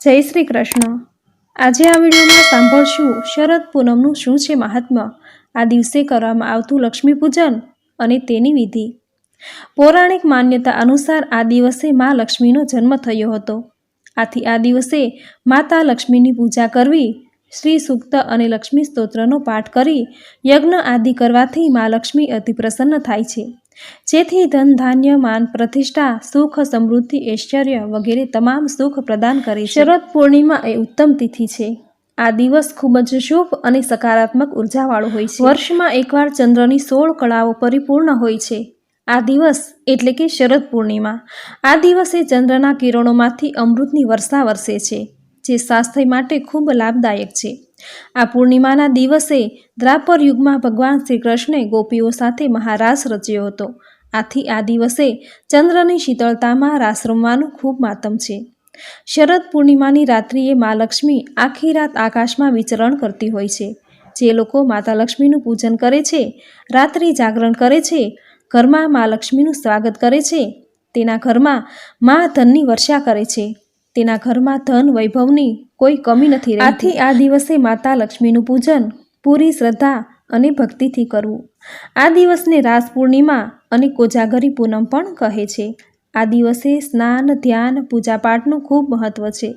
જય શ્રી કૃષ્ણ. આજે આ વિડીયોમાં સાંભળશું શરદ પૂનમનું શું છે મહાત્મ્ય આ દિવસે કરવામાં આવતું લક્ષ્મી પૂજન અને તેની વિધિ. પૌરાણિક માન્યતા અનુસાર આ દિવસે મા લક્ષ્મીનો જન્મ થયો હતો. આથી આ દિવસે માતા લક્ષ્મીની પૂજા કરવી, શ્રી સૂક્ત અને લક્ષ્મી સ્તોત્રનો પાઠ કરી યજ્ઞ આદિ કરવાથી મા લક્ષ્મી અતિ પ્રસન્ન થાય છે. જેથી ધન ધાન્ય માન પ્રતિષ્ઠા સુખ સમૃદ્ધિ ઐશ્વર્ય વગેરે તમામ સુખ પ્રદાન કરે છે. શરદ પૂર્ણિમા એ ઉત્તમ તિથિ છે. આ દિવસ ખૂબ જ શુભ અને સકારાત્મક ઉર્જાવાળો હોય છે. વર્ષમાં એકવાર ચંદ્રની સોળ કળાઓ પરિપૂર્ણ હોય છે. આ દિવસ એટલે કે શરદ પૂર્ણિમા. આ દિવસે ચંદ્રના કિરણોમાંથી અમૃતની વર્ષા વરસે છે જે સ્વાસ્થ્ય માટે ખૂબ લાભદાયક છે. આ પૂર્ણિમાના દિવસે દ્રાપર યુગમાં ભગવાન શ્રી કૃષ્ણે ગોપીઓ સાથે મહારાસ રચ્યો હતો. આથી આ દિવસે ચંદ્રની શીતળતામાં રાસ રમવાનું ખૂબ માતમ છે. શરદ પૂર્ણિમાની રાત્રિએ મા લક્ષ્મી આખી રાત આકાશમાં વિચરણ કરતી હોય છે. જે લોકો માતા લક્ષ્મીનું પૂજન કરે છે, રાત્રિ જાગરણ કરે છે, ઘરમાં મા લક્ષ્મીનું સ્વાગત કરે છે, તેના ઘરમાં મા ધનની વર્ષા કરે છે. તેના ઘરમાં ધન વૈભવની કોઈ કમી નથી આથી આ દિવસે માતા લક્ષ્મીનું પૂજન પૂરી શ્રદ્ધા અને ભક્તિથી કરવું. આ દિવસને રાસ પૂર્ણિમા અને કોજાગરી પૂનમ પણ કહે છે. આ દિવસે સ્નાન, ધ્યાન, પૂજાપાઠનું ખૂબ મહત્વ છે.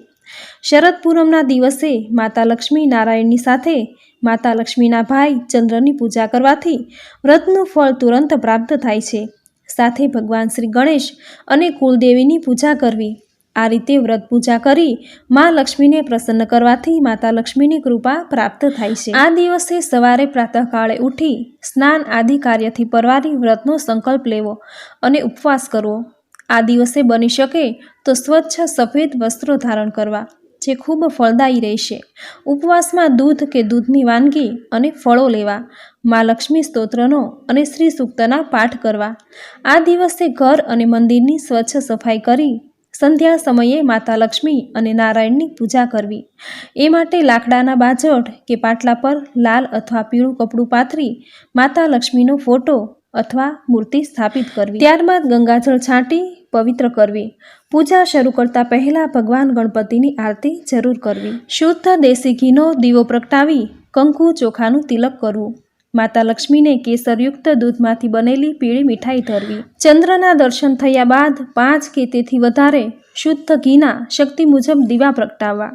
શરદ પૂનમના દિવસે માતા લક્ષ્મી નારાયણની સાથે માતા લક્ષ્મીના ભાઈ ચંદ્રની પૂજા કરવાથી વ્રતનું ફળ તુરંત પ્રાપ્ત થાય છે. સાથે ભગવાન શ્રી ગણેશ અને કુલદેવીની પૂજા કરવી આ રીતે વ્રત પૂજા કરી મા લક્ષ્મીને પ્રસન્ન કરવાથી માતા લક્ષ્મીની કૃપા પ્રાપ્ત થાય છે. આ દિવસે સવારે પ્રાતઃકાળે ઉઠી સ્નાન આદિ કાર્યથી પરવારી વ્રતનો સંકલ્પ લેવો અને ઉપવાસ કરવો. આ દિવસે બની શકે તો સ્વચ્છ સફેદ વસ્ત્રો ધારણ કરવા, જે ખૂબ ફળદાયી રહેશે. ઉપવાસમાં દૂધ કે દૂધની વાનગી અને ફળો લેવા, મા લક્ષ્મી સ્તોત્રનો અને શ્રી સૂક્તના પાઠ કરવા. આ દિવસે ઘર અને મંદિરની સ્વચ્છ સફાઈ કરી સંધ્યા સમયે માતા લક્ષ્મી અને નારાયણની પૂજા કરવી. એ માટે લાકડાના બાજટ કે પાટલા પર લાલ અથવા પીળું કપડું પાથરી માતા લક્ષ્મીનો ફોટો અથવા મૂર્તિ સ્થાપિત કરવી. ત્યારબાદ ગંગાજળ છાંટી પવિત્ર કરવી. પૂજા શરૂ કરતા પહેલા ભગવાન ગણપતિની આરતી જરૂર કરવી. શુદ્ધ દેશી ઘીનો દીવો પ્રગટાવી કંકુ ચોખાનું તિલક કરવું. માતા લક્ષ્મીને કેસરયુક્ત દૂધમાંથી બનેલી પીળી મીઠાઈ ધરવી. ચંદ્રના દર્શન થયા બાદ પાંચ કે તેથી વધારે શુદ્ધ ઘીના શક્તિ મુજબ દીવા પ્રગટાવવા.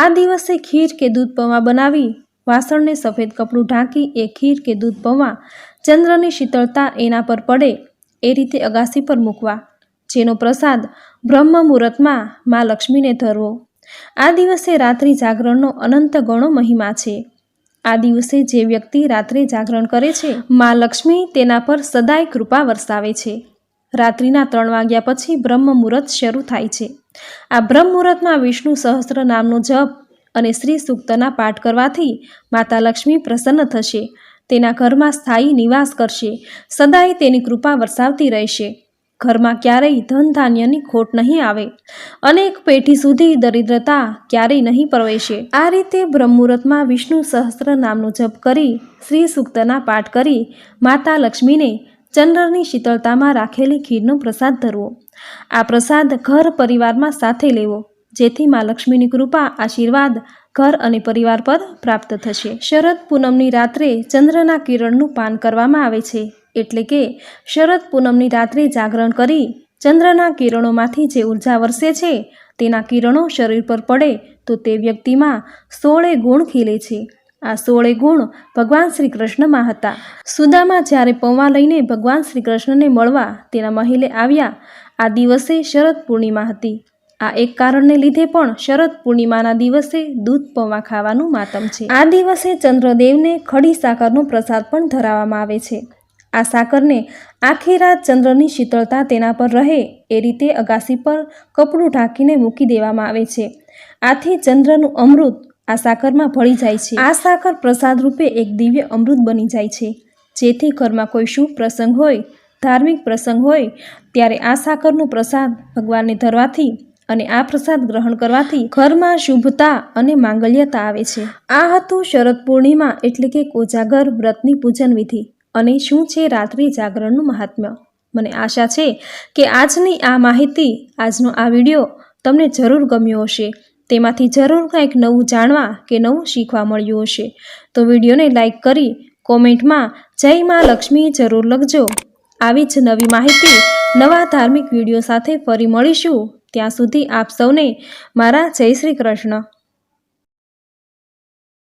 આ દિવસે ખીર કે દૂધ પૌવા બનાવી વાસણને સફેદ કપડું ઢાંકી એ ખીર કે દૂધ પૌવા ચંદ્રની શીતળતા એના પર પડે એ રીતે અગાસી પર મૂકવા, જેનો પ્રસાદ બ્રહ્મ મુહૂર્તમાં મા લક્ષ્મીને ધરવો. આ દિવસે રાત્રિ જાગરણનો અનંત ગણો મહિમા છે. આ દિવસે જે વ્યક્તિ રાત્રે જાગરણ કરે છે, મા લક્ષ્મી તેના પર સદાય કૃપા વરસાવે છે. રાત્રિના ત્રણ વાગ્યા પછી બ્રહ્મ મુહૂર્ત શરૂ થાય છે. આ બ્રહ્મ મુહૂર્તમાં વિષ્ણુ સહસ્ત્ર નામનો જપ અને શ્રી સૂક્તના પાઠ કરવાથી માતા લક્ષ્મી પ્રસન્ન થશે. તેના ઘરમાં સ્થાયી નિવાસ કરશે. સદાય તેની કૃપા વરસાવતી રહેશે. ઘરમાં ક્યારેય ધન ધાન્યની ખોટ નહીં આવે. અનેક પેઢી સુધી દરિદ્રતા ક્યારેય નહીં પ્રવેશે. આ રીતે બ્રહ્મુહૂર્તમાં વિષ્ણુ સહસ્ત્ર નામનો જપ કરી, શ્રી સૂક્તના પાઠ કરી, માતા લક્ષ્મીને ચંદ્રની શીતળતામાં રાખેલી ખીરનો પ્રસાદ ધરવો. આ પ્રસાદ ઘર પરિવારમાં સાથે લેવો, જેથી મા લક્ષ્મીની કૃપા, આશીર્વાદ ઘર અને પરિવાર પર પ્રાપ્ત થશે. શરદ પૂનમની રાત્રે ચંદ્રના કિરણનું પાન કરવામાં આવે છે. એટલે કે શરદ પૂનમની રાત્રે જાગરણ કરી ચંદ્રના કિરણોમાંથી જે ઊર્જા વરસે છે, તેના કિરણો શરીર પર પડે તો તે વ્યક્તિમાં સોળે ગુણ ખીલે છે. આ સોળે ગુણ ભગવાન શ્રી કૃષ્ણમાં હતા. સુદામા જ્યારે પૌવા લઈને ભગવાન શ્રી કૃષ્ણને મળવા તેના મહિલે આવ્યા, આ દિવસે શરદ પૂર્ણિમા હતી. આ એક કારણને લીધે પણ શરદ પૂર્ણિમાના દિવસે દૂધ પૌવા ખાવાનું માતમ છે. આ દિવસે ચંદ્રદેવને ખડી સાકરનો પ્રસાદ પણ ધરાવવામાં આવે છે. આ સાકરને આખી રાત ચંદ્રની શીતળતા તેના પર રહે એ રીતે અગાસી પર કપડું ઢાંકીને મૂકી દેવામાં આવે છે. આથી ચંદ્રનું અમૃત આ સાકરમાં ભળી જાય છે. આ સાકર પ્રસાદ રૂપે એક દિવ્ય અમૃત બની જાય છે. જેથી ઘરમાં કોઈ શુભ પ્રસંગ હોય, ધાર્મિક પ્રસંગ હોય, ત્યારે આ સાકરનો પ્રસાદ ભગવાનને ધરવાથી અને આ પ્રસાદ ગ્રહણ કરવાથી ઘરમાં શુભતા અને માંગલ્યતા આવે છે. આ હતું શરદ પૂર્ણિમા એટલે કે કોજાગર વ્રતની પૂજન વિધિ અને શું છે રાત્રિ જાગરણનું મહાત્મ્ય? મને આશા છે કે આજની આ માહિતી, આજનો આ વીડિયો તમને જરૂર ગમ્યો હશે. તેમાંથી જરૂર કંઈક નવું જાણવા કે નવું શીખવા મળ્યું હશે. તો વિડીયોને લાઇક કરી કોમેન્ટમાં જય માં લક્ષ્મી જરૂર લખજો. આવી જ નવી માહિતી, નવા ધાર્મિક વીડિયો સાથે ફરી મળીશું. ત્યાં સુધી આપ સૌને મારા જય શ્રી કૃષ્ણ.